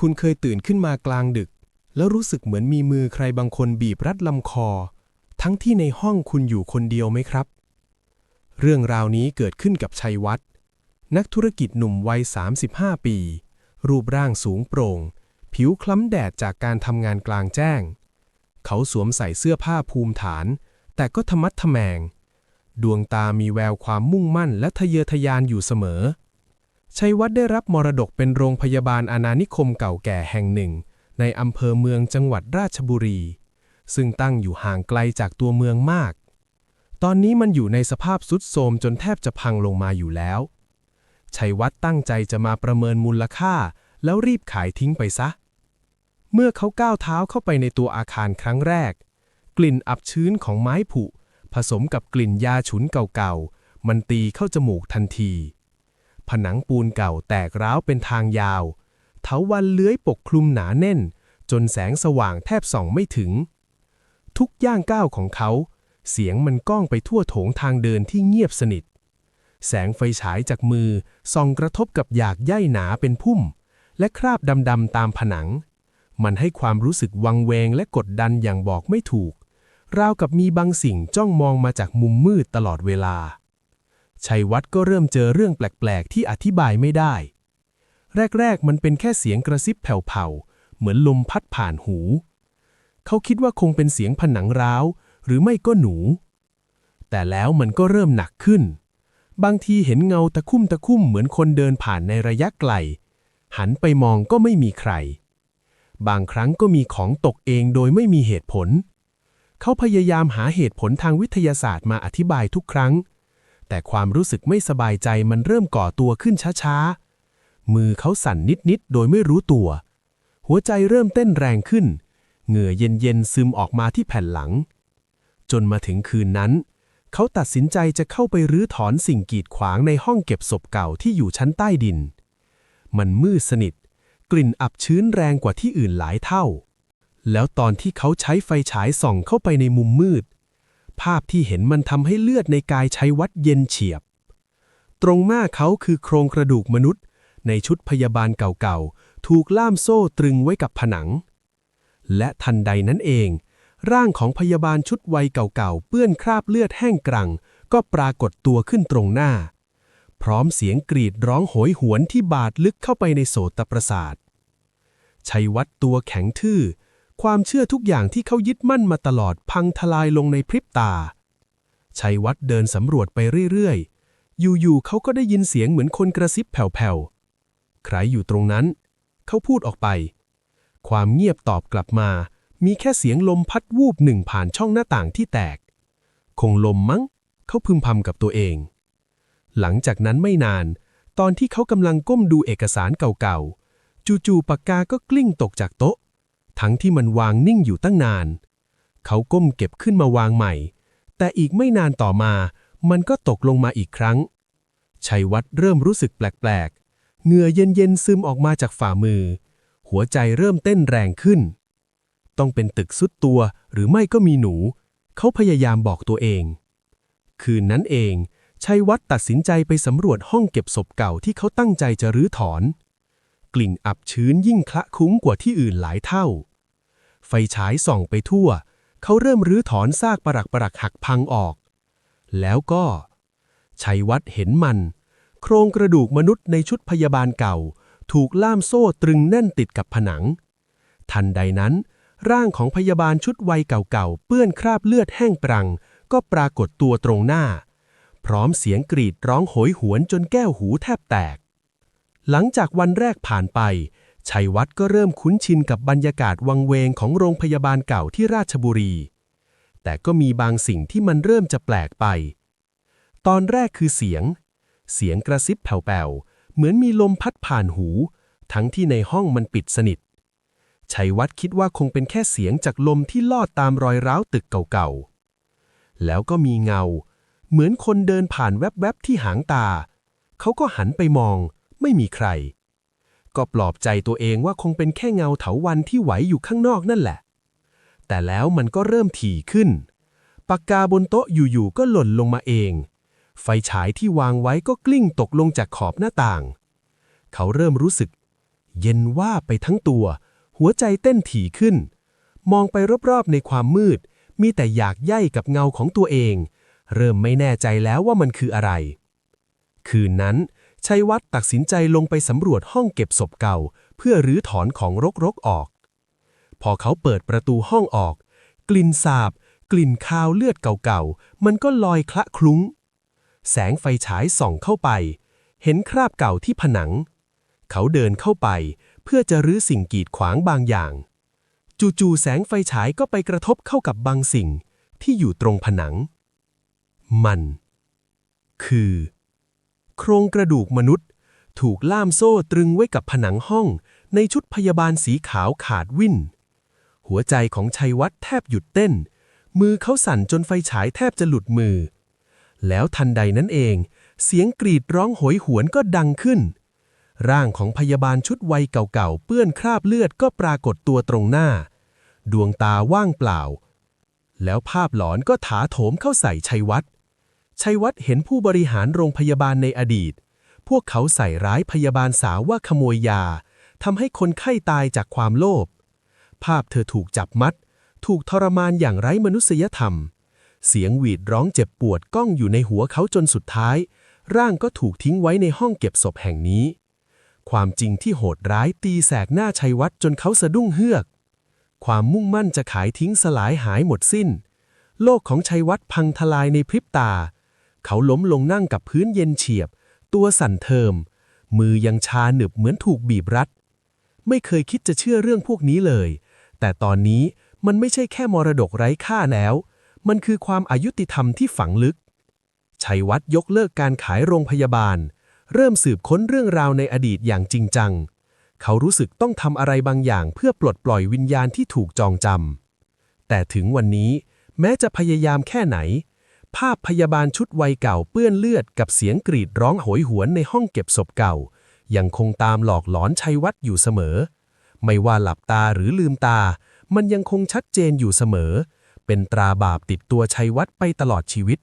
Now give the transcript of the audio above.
คุณเคยตื่นขึ้นมากลางดึก แล้วรู้สึกเหมือนมีมือใครบางคนบีบรัดลำคอ ทั้งที่ในห้องคุณอยู่คนเดียวไหมครับ เรื่องราวนี้เกิดขึ้นกับชัยวัฒน์นักธุรกิจหนุ่มวัย 35 ปี รูปร่างสูงโปร่ง ผิวคล้ำแดดจากการทำงานกลางแจ้ง เขาสวมใส่เสื้อผ้าภูมิฐาน แต่ก็ทะมัดทะแมง ดวงตามีแววความมุ่งมั่นและทะเยอทะยานอยู่เสมอ ชัยวัฒน์ได้รับมรดกเป็นโรงพยาบาลอาณานิคมเก่าแก่แห่งหนึ่ง ในอำเภอเมืองจังหวัดราชบุรี ซึ่งตั้งอยู่ห่างไกลจากตัวเมืองมาก ตอนนี้มันอยู่ในสภาพสุดโทรมจนแทบจะพังลงมาอยู่แล้ว ชัยวัฒน์ตั้งใจจะมาประเมินมูลค่า แล้วรีบขายทิ้งไปซะ เมื่อเขาก้าวเท้าเข้าไปในตัวอาคารครั้งแรก กลิ่นอับชื้นของไม้ผุ ผสมกับกลิ่นยาฉุนเก่าๆ มันตีเข้าจมูกทันที ผนังปูนเก่าแตกร้าวเป็นทางยาว เถาวันเลื้อยปกคลุมหนาแน่น จนแสงสว่างแทบส่องไม่ถึง ทุกย่างก้าวของเขา เสียงมันก้องไปทั่วโถงทางเดินที่เงียบสนิท แสงไฟฉายจากมือส่องกระทบกับหยากใยหนาเป็นพุ่ม และคราบดำๆตามผนัง มันให้ความรู้สึกวังเวงและกดดันอย่างบอกไม่ถูกราวกับมีบางสิ่งจ้องมองมาจากมุมมืดตลอดเวลา ชัยวัฒน์ก็เริ่มเจอเรื่องแปลก ๆ ที่อธิบายไม่ได้ แรก ๆ มันเป็นแค่เสียงกระซิบแผ่วๆ เหมือนลมพัดผ่านหู เขาคิดว่าคงเป็นเสียงผนังร้าว หรือไม่ก็หนู แต่แล้วมันก็เริ่มหนักขึ้น บางทีเห็นเงาตะคุ่มตะคุ่มเหมือนคนเดินผ่านในระยะไกล หันไปมองก็ไม่มีใคร บางครั้งก็มีของตกเองโดยไม่มีเหตุผล เขาพยายามหาเหตุผลทางวิทยาศาสตร์มาอธิบายทุกครั้ง แต่ความรู้สึกไม่สบายใจมันเริ่มก่อตัวขึ้นช้าๆ มือเขาสั่นนิดๆ โดยไม่รู้ตัว หัวใจเริ่มเต้นแรงขึ้น เหงื่อเย็นๆ ซึมออกมาที่แผ่นหลัง จนมาถึงคืนนั้น เขาตัดสินใจจะเข้าไปรื้อถอนสิ่งกีดขวางในห้องเก็บศพเก่าที่อยู่ชั้นใต้ดิน มันมืดสนิท กลิ่นอับชื้นแรงกว่าที่อื่นหลายเท่า แล้วตอนที่เขาใช้ไฟฉายส่องเข้าไปในมุมมืด ภาพที่เห็นมันทำให้เลือดในกายชัยวัดเย็นเฉียบ ตรงหน้าเขาคือโครงกระดูกมนุษย์ ในชุดพยาบาลเก่าๆ ถูกล่ามโซ่ตรึงไว้กับผนัง และทันใดนั้นเอง ร่างของพยาบาลชุดวัยเก่าๆ เปื้อนคราบเลือดแห้งกรัง ก็ปรากฏตัวขึ้นตรงหน้า พร้อมเสียงกรีดร้องโหยหวนที่บาดลึกเข้าไปในโสตประสาทชัยวัดตัวแข็งทื่อ ความเชื่อทุกอย่างที่เขายึดมั่นมาตลอดพังทลายลงในพริบตา ชัยวัดเดินสำรวจไปเรื่อยๆ อยู่ๆเขาก็ได้ยินเสียงเหมือนคนกระซิบแผ่วๆ ใครอยู่ตรงนั้น เขาพูดออกไป ความเงียบตอบกลับมา มีแค่เสียงลมพัดวูบหนึ่งผ่านช่องหน้าต่างที่แตก คงลมมั้ง เขาพึมพำกับตัวเอง หลังจากนั้นไม่นาน ตอนที่เขากำลังก้มดูเอกสารเก่าๆ จู่ๆปากกาก็กลิ้งตกจากโต๊ะ ทั้งที่มันวางนิ่งอยู่ตั้งนาน เขาก้มเก็บขึ้นมาวางใหม่ แต่อีกไม่นานต่อมา มันก็ตกลงมาอีกครั้ง ชัยวัฒน์เริ่มรู้สึกแปลกๆ เหงื่อเย็นๆซึมออกมาจากฝ่ามือ หัวใจเริ่มเต้นแรงขึ้น ต้องเป็นตึกสุดตัวหรือไม่ก็มีหนู เขาพยายามบอกตัวเอง คืนนั้นเองชัยวัฒน์ตัดสินใจไปสำรวจห้องเก็บศพเก่าที่เขาตั้งใจจะรื้อถอน กลิ่นอับชื้นยิ่งคละคุ้งกว่าที่อื่นหลายเท่า ไฟฉายส่องไปทั่ว เขาเริ่มรื้อถอนซากปรักปรักหักพังออก แล้วก็ชัยวัฒน์เห็นมัน โครงกระดูกมนุษย์ในชุดพยาบาลเก่า ถูกล่ามโซ่ตรึงแน่นติดกับผนัง ทันใดนั้น ร่างของพยาบาลชุดวัยเก่าๆ เปื้อนคราบเลือดแห้งปรัง ก็ปรากฏตัวตรงหน้า พร้อมเสียงกรีดร้องโหยหวนจนแก้วหูแทบแตก หลังจากวันแรกผ่านไป ชัยวัฒน์ก็เริ่มคุ้นชินกับบรรยากาศวังเวงของโรงพยาบาลเก่าที่ราชบุรี แต่ก็มีบางสิ่งที่มันเริ่มจะแปลกไป ตอนแรกคือเสียง เสียงกระซิบแผ่วๆ เหมือนมีลมพัดผ่านหู ทั้งที่ในห้องมันปิดสนิท ชัยวัฒน์คิดว่าคงเป็นแค่เสียงจากลมที่ลอดตามรอยร้าวตึกเก่าๆ แล้วก็มีเงา เหมือนคนเดินผ่านแวบๆที่หางตา เขาก็หันไปมอง ไม่มีใคร ก็ปลอบใจตัวเองว่าคงเป็นแค่เงาเถาวันที่ไหวอยู่ข้างนอกนั่นแหละ แต่แล้วมันก็เริ่มถี่ขึ้น ปากกาบนโต๊ะอยู่ๆก็หล่นลงมาเอง ไฟฉายที่วางไว้ก็กลิ้งตกลงจากขอบหน้าต่าง เขาเริ่มรู้สึก เย็นว่าไปทั้งตัว หัวใจเต้นถี่ขึ้น มองไปรอบๆในความมืด มีแต่อยากใย่กับเงาของตัวเอง เริ่มไม่แน่ใจแล้วว่ามันคืออะไรคืนนั้น ชัยวัฒน์ตัดสินใจลงไปสำรวจห้องเก็บศพเก่า เพื่อรื้อถอนของรกๆออก พอเขาเปิดประตูห้องออก กลิ่นสาบ กลิ่นคาวเลือดเก่าๆ มันก็ลอยคละคลุ้ง แสงไฟฉายส่องเข้าไป เห็นคราบเก่าที่ผนัง เขาเดินเข้าไป เพื่อจะรื้อสิ่งกีดขวางบางอย่าง จู่ๆแสงไฟฉายก็ไปกระทบเข้ากับบางสิ่งที่อยู่ตรงผนัง มัน คือ โครงกระดูกมนุษย์ ถูกล่ามโซ่ตรึงไว้กับผนังห้องในชุดพยาบาลสีขาวขาดวิ่น หัวใจของชัยวัฒน์แทบหยุดเต้น มือเขาสั่นจนไฟฉายแทบจะหลุดมือ แล้วทันใดนั้นเอง เสียงกรีดร้องโหยหวนก็ดังขึ้น ร่างของพยาบาลชุดวัยเก่าๆ เปื้อนคราบเลือดก็ปรากฏตัวตรงหน้า ดวงตาว่างเปล่า แล้วภาพหลอนก็ถาโถมเข้าใส่ชัยวัฒน์ ชัยวัฒน์เห็นผู้บริหารโรงพยาบาลในอดีต พวกเขาใส่ร้ายพยาบาลสาวว่าขโมยยาทำให้คนไข้ตายจากความโลภ ภาพเธอถูกจับมัด ถูกทรมานอย่างไร้มนุษยธรรม เสียงหวีดร้องเจ็บปวดก้องอยู่ในหัวเขาจนสุดท้าย ร่างก็ถูกทิ้งไว้ในห้องเก็บศพแห่งนี้ ความจริงที่โหดร้ายตีแสกหน้าชัยวัฒน์จนเขาสะดุ้งเฮือก ความมุ่งมั่นจะขายทิ้งสลายหายหมดสิ้น โลกของชัยวัฒน์พังทลายในพริบตา เขาล้มลงนั่งกับพื้นเย็นเฉียบ ตัวสั่นเทิม มือยังชาหนึบเหมือนถูกบีบรัด ไม่เคยคิดจะเชื่อเรื่องพวกนี้เลย แต่ตอนนี้มันไม่ใช่แค่มรดกไร้ค่าแล้ว มันคือความอายุติธรรมที่ฝังลึก ชัยวัฒน์ยกเลิกการขายโรงพยาบาล เริ่มสืบค้นเรื่องราวในอดีตอย่างจริงจัง เขารู้สึกต้องทำอะไรบางอย่างเพื่อปลดปล่อยวิญญาณที่ถูกจองจำแต่ถึงวันนี้แม้จะพยายามแค่ไหน ภาพพยาบาลชุดวัยเก่าเปื้อนเลือดกับเสียงกรีดร้องโหยหวนในห้องเก็บศพเก่า ยังคงตามหลอกหลอนชัยวัฒน์อยู่เสมอ ไม่ว่าหลับตาหรือลืมตา มันยังคงชัดเจนอยู่เสมอ เป็นตราบาปติดตัวชัยวัฒน์ไปตลอดชีวิต